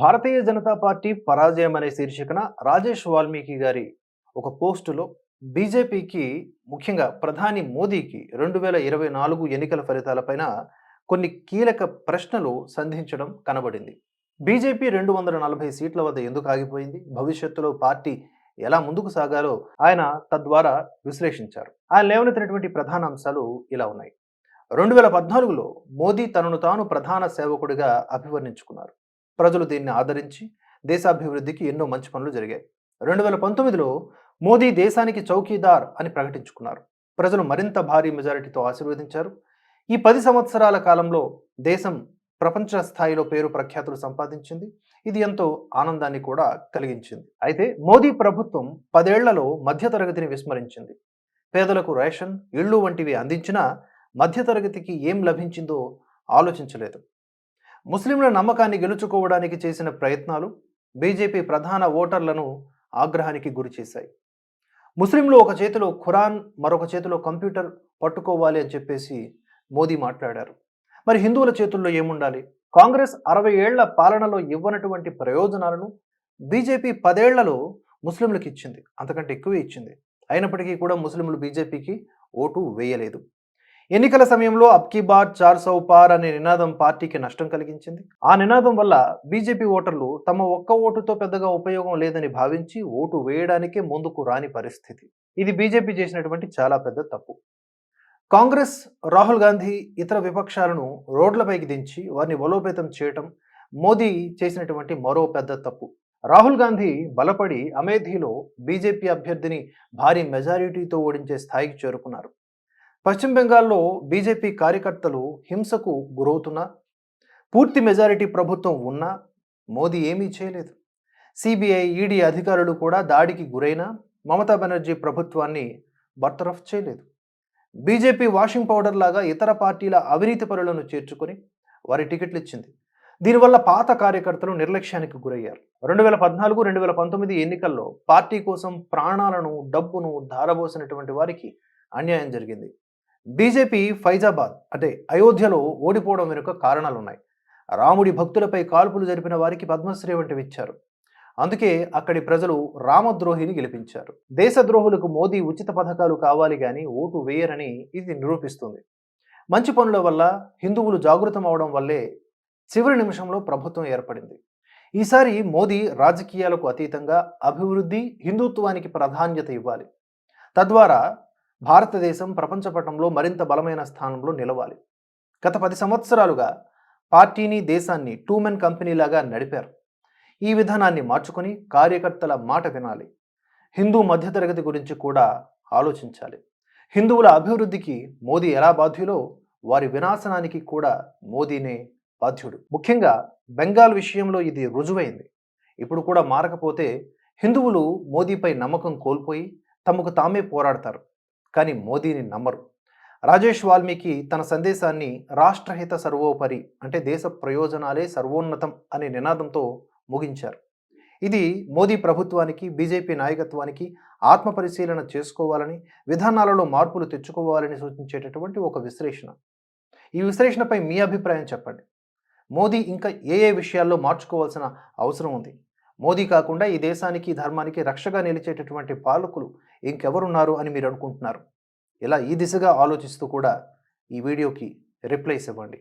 Bharatiya Janata party పరాజయం అనే శీర్షికన రాజేష్ వాల్మీకి గారి ఒక పోస్టులో బీజేపీకి ముఖ్యంగా ప్రధాని మోదీకి రెండు వేల ఇరవై నాలుగు ఎన్నికల ఫలితాలపైన కొన్ని కీలక ప్రశ్నలు సంధించడం కనబడింది. బీజేపీ రెండు వందల నలభై సీట్ల వద్ద ఎందుకు ఆగిపోయింది? భవిష్యత్తులో పార్టీ ఎలా ముందుకు సాగాలో ఆయన తద్వారా విశ్లేషించారు. ఆయన లేవనెత్తినటువంటి ప్రధాన అంశాలు ఇలా ఉన్నాయి. రెండు వేల పద్నాలుగులో మోదీ తనను తాను ప్రధాన సేవకుడిగా అభివర్ణించుకున్నారు. ప్రజలు దీన్ని ఆదరించి దేశాభివృద్ధికి ఎన్నో మంచి పనులు జరిగాయి. రెండు వేల పంతొమ్మిదిలో మోదీ దేశానికి చౌకీదార్ అని ప్రకటించుకున్నారు. ప్రజలు మరింత భారీ మెజారిటీతో ఆశీర్వదించారు. ఈ పది సంవత్సరాల కాలంలో దేశం ప్రపంచ స్థాయిలో పేరు ప్రఖ్యాతులు సంపాదించింది. ఇది ఎంతో ఆనందాన్ని కూడా కలిగించింది. అయితే మోదీ ప్రభుత్వం పదేళ్ళలో మధ్యతరగతిని విస్మరించింది. పేదలకు రేషన్ ఇళ్ళు వంటివి అందించినా మధ్యతరగతికి ఏం లభించిందో ఆలోచించలేదు. ముస్లింల నమ్మకాన్ని గెలుచుకోవడానికి చేసిన ప్రయత్నాలు బీజేపీ ప్రధాన ఓటర్లను ఆగ్రహానికి గురిచేశాయి ముస్లింలు ఒక చేతిలో ఖురాన్ మరొక చేతిలో కంప్యూటర్ పట్టుకోవాలి అని చెప్పేసి మోదీ మాట్లాడారు. మరి హిందువుల చేతుల్లో ఏముండాలి? కాంగ్రెస్ అరవై ఏళ్ళ పాలనలో ఇవ్వనటువంటి ప్రయోజనాలను బీజేపీ పదేళ్ళలో ముస్లింలకు ఇచ్చింది. అంతకంటే ఎక్కువే ఇచ్చింది. అయినప్పటికీ కూడా ముస్లింలు బీజేపీకి ఓటు వేయలేదు. ఎన్నికల సమయంలో అబ్కీ బార్ చార్ సౌపార్ అనే నినాదం పార్టీకి నష్టం కలిగించింది. ఆ నినాదం వల్ల బీజేపీ ఓటర్లు తమ ఒక్క ఓటుతో పెద్దగా ఉపయోగం లేదని భావించి ఓటు వేయడానికే ముందుకు రాని పరిస్థితి. ఇది బీజేపీ చేసినటువంటి చాలా పెద్ద తప్పు. కాంగ్రెస్ రాహుల్ గాంధీ ఇతర విపక్షాలను రోడ్లపైకి దించి వారిని బలోపేతం చేయటం మోదీ చేసినటువంటి మరో పెద్ద తప్పు. రాహుల్ గాంధీ బలపడి అమేథీలో బీజేపీ అభ్యర్థిని భారీ మెజారిటీతో ఓడించే స్థాయికి చేరుకున్నారు. పశ్చిమ బెంగాల్లో బీజేపీ కార్యకర్తలు హింసకు గురవుతున్నా పూర్తి మెజారిటీ ప్రభుత్వం ఉన్నా మోదీ ఏమీ చేయలేదు. సిబిఐ ఈడీ అధికారులు కూడా దాడికి గురైనా మమతా బెనర్జీ ప్రభుత్వాన్ని బర్తరఫ్ చేయలేదు. బీజేపీ వాషింగ్ పౌడర్ లాగా ఇతర పార్టీల అవినీతి పరులను చేర్చుకొని వారి టికెట్లు ఇచ్చింది. దీనివల్ల పాత కార్యకర్తలు నిర్లక్ష్యానికి గురయ్యారు. రెండు వేల పద్నాలుగు రెండు వేల పంతొమ్మిది ఎన్నికల్లో పార్టీ కోసం ప్రాణాలను డబ్బును ధారబోసినటువంటి వారికి అన్యాయం జరిగింది. బీజేపీ ఫైజాబాద్ అంటే అయోధ్యలో ఓడిపోవడం వెనుక కారణాలు ఉన్నాయి రాముడి భక్తులపై కాల్పులు జరిపిన వారికి పద్మశ్రీ వంటివి ఇచ్చారు. అందుకే అక్కడి ప్రజలు రామద్రోహిని గెలిపించారు. దేశద్రోహులకు మోదీ ఉచిత పథకాలు కావాలి కానీ ఓటు వేయరని ఇది నిరూపిస్తుంది. మంచి పనుల వల్ల హిందువులు జాగృతం అవడం వల్లే చివరి నిమిషంలో ప్రభుత్వం ఏర్పడింది. ఈసారి మోదీ రాజకీయాలకు అతీతంగా అభివృద్ధి హిందుత్వానికి ప్రాధాన్యత ఇవ్వాలి. తద్వారా భారతదేశం ప్రపంచ పటంలో మరింత బలమైన స్థానంలో నిలవాలి. గత పది సంవత్సరాలుగా పార్టీని దేశాన్ని టూ మెన్ కంపెనీలాగా నడిపారు. ఈ విధానాన్ని మార్చుకొని కార్యకర్తల మాట వినాలి. హిందూ మధ్యతరగతి గురించి కూడా ఆలోచించాలి. హిందువుల అభివృద్ధికి మోదీ ఎలా బాధ్యులో వారి వినాశనానికి కూడా మోదీనే బాధ్యుడు. ముఖ్యంగా బెంగాల్ విషయంలో ఇది రుజువైంది. ఇప్పుడు కూడా మారకపోతే హిందువులు మోదీపై నమ్మకం కోల్పోయి తమకు తామే పోరాడతారు. కానీ మోదీని నమ్మరు. రాజేష్ వాల్మీకి తన సందేశాన్ని రాష్ట్రహిత సర్వోపరి అంటే దేశ ప్రయోజనాలే సర్వోన్నతం అనే నినాదంతో ముగించారు. ఇది మోదీ ప్రభుత్వానికి బీజేపీ నాయకత్వానికి ఆత్మ పరిశీలన చేసుకోవాలని విధానాలలో మార్పులు తెచ్చుకోవాలని సూచించేటటువంటి ఒక విశ్లేషణ. ఈ విశ్లేషణపై మీ అభిప్రాయం చెప్పండి. మోదీ ఇంకా ఏ ఏ విషయాల్లో మార్చుకోవాల్సిన అవసరం ఉంది? మోదీ కాకుండా ఈ దేశానికి ధర్మానికి రక్షగా నిలిచేటటువంటి పాలకులు ఇంకెవరున్నారు అని మీరు అనుకుంటున్నారు? ఇలా ఈ దిశగా ఆలోచిస్తూ కూడా ఈ వీడియోకి రిప్లైస్ ఇవ్వండి.